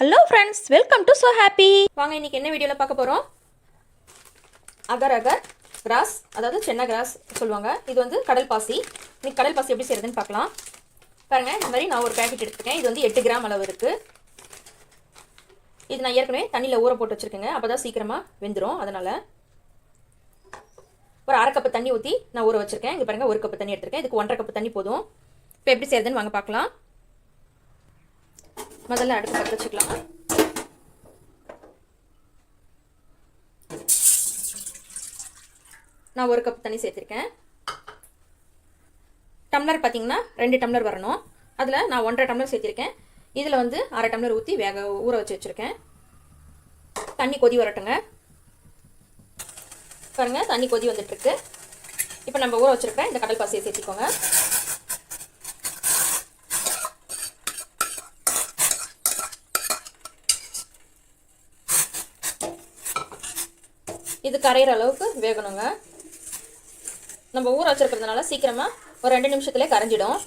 Hello friends welcome to so happy வாங்க இன்றைக்கி என்ன வீடியோவில் பார்க்க போகிறோம் அகர் அகர் கிராஸ் அதாவது சென்ன கிராஸ் சொல்லுவாங்க. இது வந்து கடல் பாசி. இன்னைக்கு கடல் பாசி எப்படி செய்யறதுன்னு பார்க்கலாம். பாருங்கள் இந்த மாதிரி நான் ஒரு பேக்கெட் எடுத்துருக்கேன். இது வந்து எட்டு கிராம் அளவு இருக்குது இது நான் ஏற்கனவே தண்ணியில் ஊற போட்டு வச்சுருக்கேங்க. அப்போ தான் சீக்கிரமாக வெந்துடும் அதனால். ஒரு அரை கப்பு தண்ணி ஊற்றி நான் ஊற வச்சுருக்கேன். இங்கே பாருங்கள் ஒரு கப்பு தண்ணி எடுத்துருக்கேன். இதுக்கு ஒன்றரை கப்பு தண்ணி போதும். இப்போ எப்படி செய்யறதுன்னு வாங்க பார்க்கலாம். முதல்ல அடுப்பு பற்ற வச்சுக்கலாம். நான் ஒரு கப் தண்ணி சேர்த்துருக்கேன். டம்ளர் பார்த்தீங்கன்னா ரெண்டு டம்ளர் வரணும். அதில் நான் ஒன்றரை டம்ளர் சேர்த்திருக்கேன். இதில் வந்து அரை டம்ளர் ஊற்றி வேக ஊற வச்சு வச்சுருக்கேன். தண்ணி கொதி வரட்டுங்க. பாருங்கள் தண்ணி கொதி வந்துட்டுருக்கு இப்போ நம்ம ஊற வச்சுருக்கேன் இந்த கடல் பாசியை சேர்த்திக்கோங்க. இது கரையிற அளவுக்கு வேகணுங்க. நம்ம ஊற வச்சுருக்கிறதுனால சீக்கிரமாக ஒரு ரெண்டு நிமிஷத்துலேயே கரைஞ்சிடும்.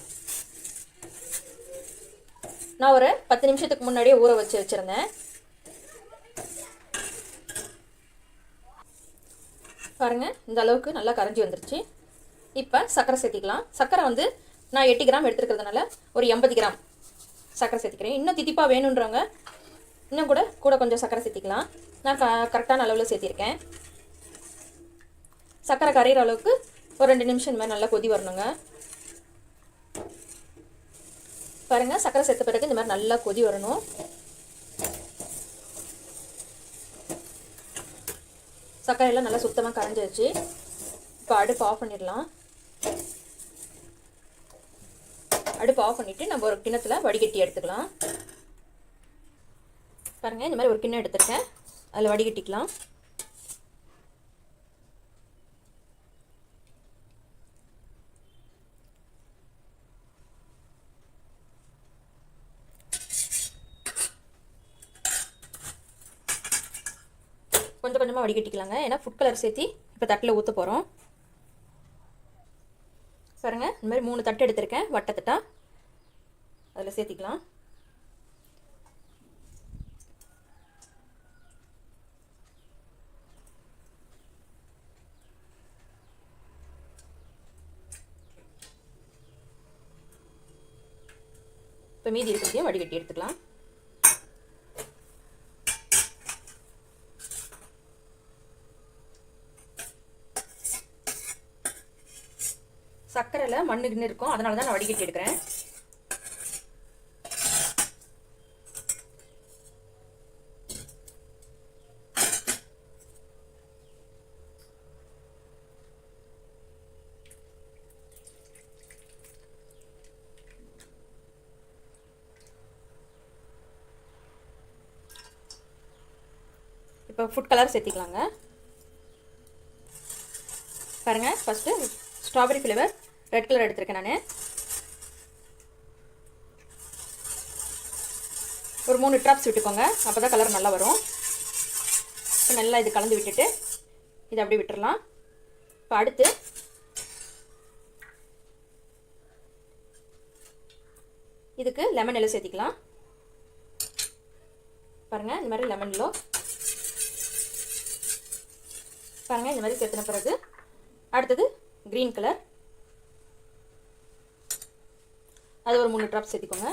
நான் ஒரு பத்து நிமிஷத்துக்கு முன்னாடியே ஊற வச்சு வச்சுருந்தேன். பாருங்கள் இந்த அளவுக்கு நல்லா கரைஞ்சி வந்துருச்சு. இப்போ சர்க்கரை சேர்த்திக்கலாம். சர்க்கரை வந்து நான் எட்டு கிராம் எடுத்துருக்கிறதுனால ஒரு எண்பது கிராம் சர்க்கரை சேர்த்திக்கிறேன். இன்னும் தித்திப்பாக வேணுன்றவங்க இன்னும் கூட கூட கொஞ்சம் சர்க்கரை சேர்த்திக்கலாம். நான் க கரெக்டான அளவில் சேர்த்திருக்கேன். சர்க்கரை கரையிற அளவுக்கு ஒரு ரெண்டு நிமிஷம் இந்த மாதிரி நல்லா கொதி வரணுங்க. பாருங்கள் சர்க்கரை சேர்த்த பிறகு இந்த மாதிரி நல்லா கொதி வரணும். சர்க்கரையெல்லாம் நல்லா சுத்தமாக கரைஞ்சிருச்சு. இப்போ அடுப்பு ஆஃப் பண்ணிடலாம். அடுப்பு ஆஃப் பண்ணிவிட்டு நம்ம ஒரு கிண்ணத்தில் வடிகட்டி எடுத்துக்கலாம். பாருங்கள் இந்த மாதிரி ஒரு கிண்ணம் எடுத்துருக்கேன். அதில் வடிகட்டிக்கலாம். கொஞ்சம் கொஞ்சமாக வடிகட்டிக்கலாங்க. ஏன்னா ஃபுட் கலர் சேர்த்தி இப்போ தட்டில் ஊற்ற போகிறோம் பாருங்கள் இந்த மாதிரி மூணு தட்டு எடுத்திருக்கேன். வட்டத்தட்டா அதில் சேர்த்திக்கலாம். இப்போ மீதி இருக்கிறதையும் வடிகட்டி எடுத்துக்கலாம். சர்க்கரையில் மண்ணு கிண்ணு இருக்கும். அதனால தான் நான் வடிகட்டி எடுக்கிறேன். இப்போ ஃபுட் கலர் சேர்த்திக்கலாங்க. பாருங்கள் first strawberry flavour red colour எடுத்திருக்கேன் நான். ஒரு மூணு ட்ராப்ஸ் விட்டுக்கோங்க. அப்போ தான் கலர் நல்லா வரும். இப்போ நல்லா இது கலந்து விட்டுட்டு இதை அப்படியே விட்டுறலாம். இப்போ அடுத்து இதுக்கு லெமன் எல்லாம் சேர்த்திக்கலாம். பாருங்கள் இந்த மாதிரி லெமன் எல்லோ பாருங்கள் இந்த மாதிரி சேர்த்துன பிறகு அடுத்தது க்ரீன் கலர் அது ஒரு மூணு ட்ராப் சேர்த்திக்கோங்க.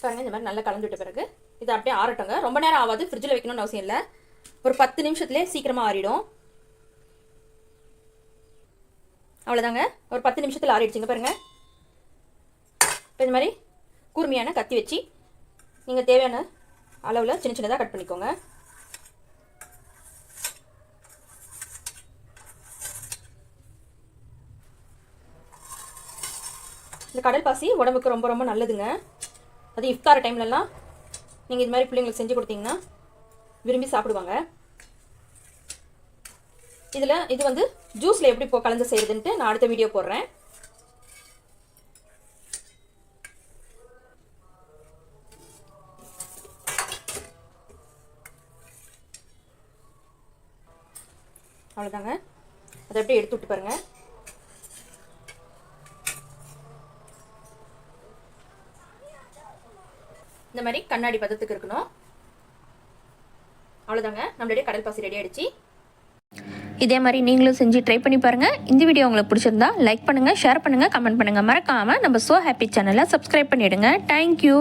பாருங்கள் இந்த மாதிரி நல்லா கலந்து விட்ட பிறகு இது அப்படியே ஆறட்டுங்க. ரொம்ப நேரம் ஆகாது ஃப்ரிட்ஜில் வைக்கணும்னு அவசியம் இல்லை. ஒரு பத்து நிமிஷத்துலேயே சீக்கிரமாக ஆறிடும். அவ்வளோதாங்க ஒரு பத்து நிமிஷத்தில் ஆறிடுச்சிங்க பாருங்கள் இப்போ இந்த மாதிரி கூர்மையான கத்தி வச்சு நீங்கள் தேவையான அளவில் சின்ன சின்னதாக கட் பண்ணிக்கோங்க. இந்த கடல் பாசி உடம்புக்கு ரொம்ப ரொம்ப நல்லதுங்க. அது இஃப்தார டைம்லலாம் நீங்கள் இது மாதிரி பிள்ளைங்களுக்கு செஞ்சு கொடுத்தீங்கன்னா விரும்பி சாப்பிடுவாங்க. இதில் இது வந்து ஜூஸில் எப்படி இப்போ கலந்து செய்கிறதுன்ட்டு நான் அடுத்த வீடியோ போடுறேன். அவ்வளோதாங்க அதை அப்படியே எடுத்து விட்டு பாருங்கள் இந்த மாதிரி கண்ணாடி பதத்துக்கு இருக்கணும். அவ்வளோதாங்க நம்மளுடைய கடல் பாசி ரெடி ஆகிடுச்சு இதே மாதிரி நீங்களும் செஞ்சு ட்ரை பண்ணி பாருங்கள் இந்த வீடியோ உங்களுக்கு பிடிச்சிருந்தா லைக் பண்ணுங்கள் ஷேர் பண்ணுங்கள் கமெண்ட் பண்ணுங்கள் மறக்காமல் நம்ம சோ ஹாப்பி சேனலை சப்ஸ்கிரைப் பண்ணிவிடுங்க தேங்க்யூ